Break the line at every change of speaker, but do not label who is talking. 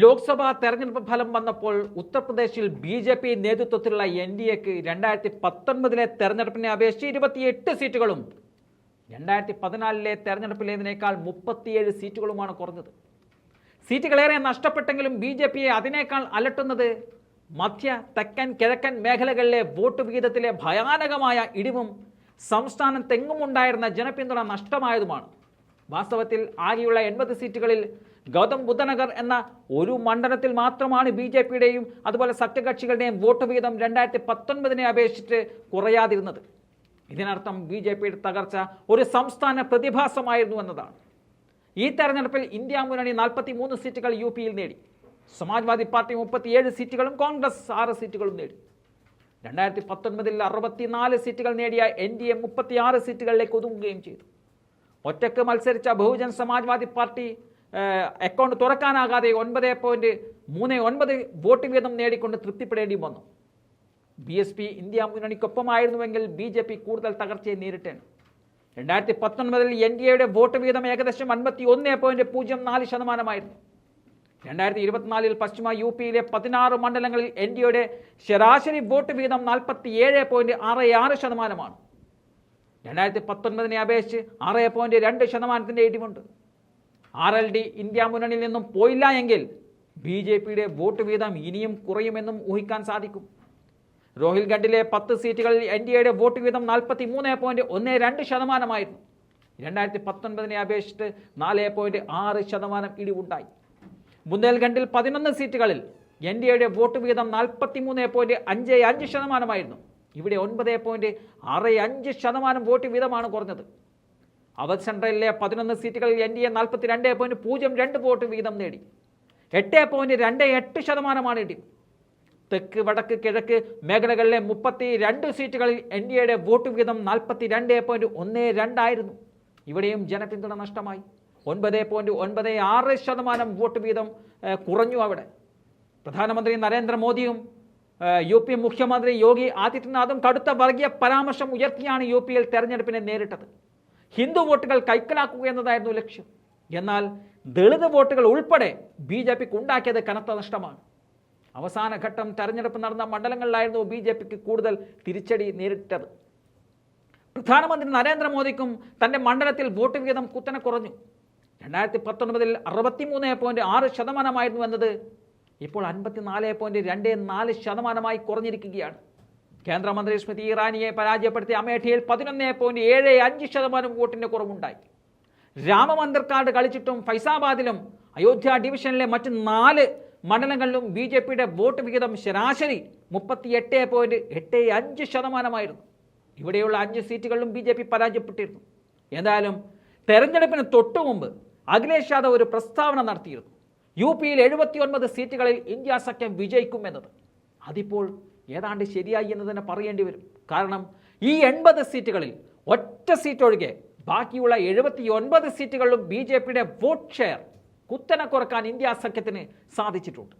ലോക്സഭാ തെരഞ്ഞെടുപ്പ് ഫലം വന്നപ്പോൾ ഉത്തർപ്രദേശിൽ ബി ജെ പി നേതൃത്വത്തിലുള്ള എൻ ഡി എക്ക് രണ്ടായിരത്തി പത്തൊൻപതിലെ തെരഞ്ഞെടുപ്പിനെ അപേക്ഷിച്ച് ഇരുപത്തിയെട്ട് സീറ്റുകളും രണ്ടായിരത്തി പതിനാലിലെ തെരഞ്ഞെടുപ്പിലേതിനേക്കാൾ മുപ്പത്തിയേഴ് സീറ്റുകളുമാണ് കുറഞ്ഞത്. സീറ്റുകളേറെ നഷ്ടപ്പെട്ടെങ്കിലും ബി ജെ പിയെ അതിനേക്കാൾ അലട്ടുന്നത് മധ്യ തെക്കൻ കിഴക്കൻ മേഖലകളിലെ വോട്ട് വിഹിതത്തിലെ ഭയാനകമായ ഇടിവും സംസ്ഥാനത്തെങ്ങുമുണ്ടായിരുന്ന ജനപിന്തുണ നഷ്ടമായതുമാണ്. വാസ്തവത്തിൽ ആകെയുള്ള എൺപത് സീറ്റുകളിൽ ഗൗതം ബുദ്ധനഗർ എന്ന ഒരു മണ്ഡലത്തിൽ മാത്രമാണ് ബി ജെ പിയുടെയും അതുപോലെ സഖ്യകക്ഷികളുടെയും വോട്ട് വിഹിതം രണ്ടായിരത്തി പത്തൊൻപതിനെ അപേക്ഷിച്ച് കുറയാതിരുന്നത്. ഇതിനർത്ഥം ബി ജെ പിയുടെ തകർച്ച ഒരു സംസ്ഥാന പ്രതിഭാസമായിരുന്നു എന്നതാണ്. ഈ തെരഞ്ഞെടുപ്പിൽ ഇന്ത്യ മുന്നണി നാൽപ്പത്തി മൂന്ന് സീറ്റുകൾ യു പിയിൽ നേടി. സമാജ്വാദി പാർട്ടി മുപ്പത്തിയേഴ് സീറ്റുകളും കോൺഗ്രസ് ആറ് സീറ്റുകളും നേടി. രണ്ടായിരത്തി പത്തൊൻപതിൽ അറുപത്തിനാല് സീറ്റുകൾ നേടിയ എൻ ഡി എ മുപ്പത്തിയാറ് സീറ്റുകളിലേക്ക് ഒതുങ്ങുകയും ചെയ്തു. ഒറ്റയ്ക്ക് മത്സരിച്ച ബഹുജൻ സമാജ്വാദി പാർട്ടി അക്കൗണ്ട് തുറക്കാനാകാതെ ഒൻപത് പോയിന്റ് മൂന്ന് ഒൻപത് വോട്ട് വീതം നേടിക്കൊണ്ട് തൃപ്തിപ്പെടേണ്ടി വന്നു. ബി എസ് പി ഇന്ത്യ മുന്നണിക്കൊപ്പമായിരുന്നുവെങ്കിൽ ബി ജെ പി കൂടുതൽ തകർച്ചയെ നേരിട്ടേണ് രണ്ടായിരത്തി പത്തൊൻപതിൽ എൻ ഡി എയുടെ വോട്ട് വീതം ഏകദേശം അൻപത്തി ഒന്ന് പോയിന്റ് പൂജ്യം നാല് ശതമാനമായിരുന്നു. രണ്ടായിരത്തി ഇരുപത്തിനാലിൽ പശ്ചിമ യു പിയിലെ പതിനാറ് മണ്ഡലങ്ങളിൽ എൻ ഡി എയുടെ ശരാശരി വോട്ട് വീതം നാൽപ്പത്തി ഏഴ് പോയിന്റ് ആറ് ആറ് ശതമാനമാണ്. രണ്ടായിരത്തി പത്തൊൻപതിനെ അപേക്ഷിച്ച് ആറ് പോയിന്റ് രണ്ട് ശതമാനത്തിന്റെ ഇടിവുണ്ട്. ആർ എൽ ഡി ഇന്ത്യ മുന്നണിയിൽ നിന്നും പോയില്ല എങ്കിൽ ബി ജെ പിയുടെ വോട്ട് വീതം ഇനിയും കുറയുമെന്നും ഊഹിക്കാൻ സാധിക്കും. രോഹിൽഗഡിലെ പത്ത് സീറ്റുകളിൽ എൻ ഡി എയുടെ വോട്ട് വീതം നാൽപ്പത്തി മൂന്ന് പോയിന്റ് ഒന്ന് രണ്ട് ശതമാനമായിരുന്നു. രണ്ടായിരത്തി പത്തൊൻപതിനെ അപേക്ഷിച്ച് നാല് പോയിന്റ് ആറ് ശതമാനം ഇടിവുണ്ടായി. ബുന്ദേൽഖണ്ഡിൽ പതിനൊന്ന് സീറ്റുകളിൽ എൻ ഡി എയുടെ വോട്ട് വീതം നാൽപ്പത്തി മൂന്ന് പോയിന്റ് അഞ്ച് അഞ്ച് ശതമാനമായിരുന്നു. ഇവിടെ ഒൻപത് പോയിന്റ് ആറ് അഞ്ച് ശതമാനം വോട്ട് വീതമാണ് കുറഞ്ഞത്. അവധ് സെൻട്രലിലെ പതിനൊന്ന് സീറ്റുകളിൽ എൻ ഡി എ നാൽപ്പത്തി രണ്ട് പോയിന്റ് പൂജ്യം രണ്ട് വോട്ട് വീതം നേടി. എട്ട് പോയിന്റ് രണ്ട് എട്ട് ശതമാനമാണ് ഇടി. തെക്ക് വടക്ക് കിഴക്ക് മേഖലകളിലെ മുപ്പത്തി രണ്ട് സീറ്റുകളിൽ എൻ ഡി എയുടെ വോട്ട് വീതം നാൽപ്പത്തി രണ്ട് പോയിന്റ് ഒന്ന് രണ്ടായിരുന്നു ഇവിടെയും ജനപിന്തുണ നഷ്ടമായി. ഒൻപത് പോയിന്റ് ഒൻപത് ആറ് ശതമാനം വോട്ട് വീതം കുറഞ്ഞു അവിടെ. പ്രധാനമന്ത്രി നരേന്ദ്രമോദിയും യു പി മുഖ്യമന്ത്രി യോഗി ആദിത്യനാഥും കടുത്ത വർഗീയ പരാമർശം ഉയർത്തിയാണ് യു പിയിൽ തെരഞ്ഞെടുപ്പിനെ നേരിട്ടത്. ഹിന്ദു വോട്ടുകൾ കൈക്കലാക്കുക എന്നതായിരുന്നു ലക്ഷ്യം. എന്നാൽ ദളിത് വോട്ടുകൾ ഉൾപ്പെടെ ബി ജെ പിക്ക് ഉണ്ടാക്കിയത് കനത്ത നഷ്ടമാണ്. അവസാന ഘട്ടം തെരഞ്ഞെടുപ്പ് നടന്ന മണ്ഡലങ്ങളിലായിരുന്നു ബി ജെ പിക്ക് കൂടുതൽ തിരിച്ചടി നേരിട്ടത്. പ്രധാനമന്ത്രി നരേന്ദ്രമോദിക്കും തന്റെ മണ്ഡലത്തിൽ വോട്ട് വിഹിതം കുത്തനെ കുറഞ്ഞു. രണ്ടായിരത്തി പത്തൊൻപതിൽ അറുപത്തിമൂന്ന് പോയിന്റ് ആറ് ശതമാനമായിരുന്നു എന്നത് ഇപ്പോൾ അൻപത്തിനാല് പോയിന്റ് രണ്ട് നാല് ശതമാനമായി കുറഞ്ഞിരിക്കുകയാണ്. കേന്ദ്രമന്ത്രി സ്മൃതി ഇറാനിയെ പരാജയപ്പെടുത്തി അമേഠിയിൽ പതിനൊന്ന് പോയിന്റ് ഏഴ് അഞ്ച് ശതമാനം വോട്ടിന്റെ കുറവുണ്ടായി. രാമമന്ദിർ കാർഡ് കളിച്ചിട്ടും ഫൈസാബാദിലും അയോധ്യ ഡിവിഷനിലെ മറ്റ് നാല് മണ്ഡലങ്ങളിലും ബി ജെ പിയുടെ വോട്ട് വിഹിതം ശരാശരി മുപ്പത്തി എട്ട് പോയിന്റ് എട്ട് അഞ്ച് ശതമാനമായിരുന്നു. ഇവിടെയുള്ള അഞ്ച് സീറ്റുകളിലും ബി ജെ പി പരാജയപ്പെട്ടിരുന്നു. എന്തായാലും തെരഞ്ഞെടുപ്പിന് തൊട്ടു മുമ്പ് അഖിലേഷ് യാദവ് ഒരു പ്രസ്താവന നടത്തിയിരുന്നു. യു പിയിൽ എഴുപത്തി ഒൻപത് സീറ്റുകളിൽ ഇന്ത്യ സഖ്യം വിജയിക്കും എന്നത്. അതിപ്പോൾ ഏതാണ്ട് ശരിയായി എന്ന് തന്നെ പറയേണ്ടി വരും. കാരണം ഈ എൺപത് സീറ്റുകളിൽ ഒറ്റ സീറ്റ് ഒഴികെ ബാക്കിയുള്ള എഴുപത്തി ഒൻപത് സീറ്റുകളിലും ബി ജെ പിയുടെ വോട്ട് ഷെയർ കുത്തനെ കുറയ്ക്കാൻ ഇന്ത്യ സഖ്യത്തിന് സാധിച്ചിട്ടുണ്ട്.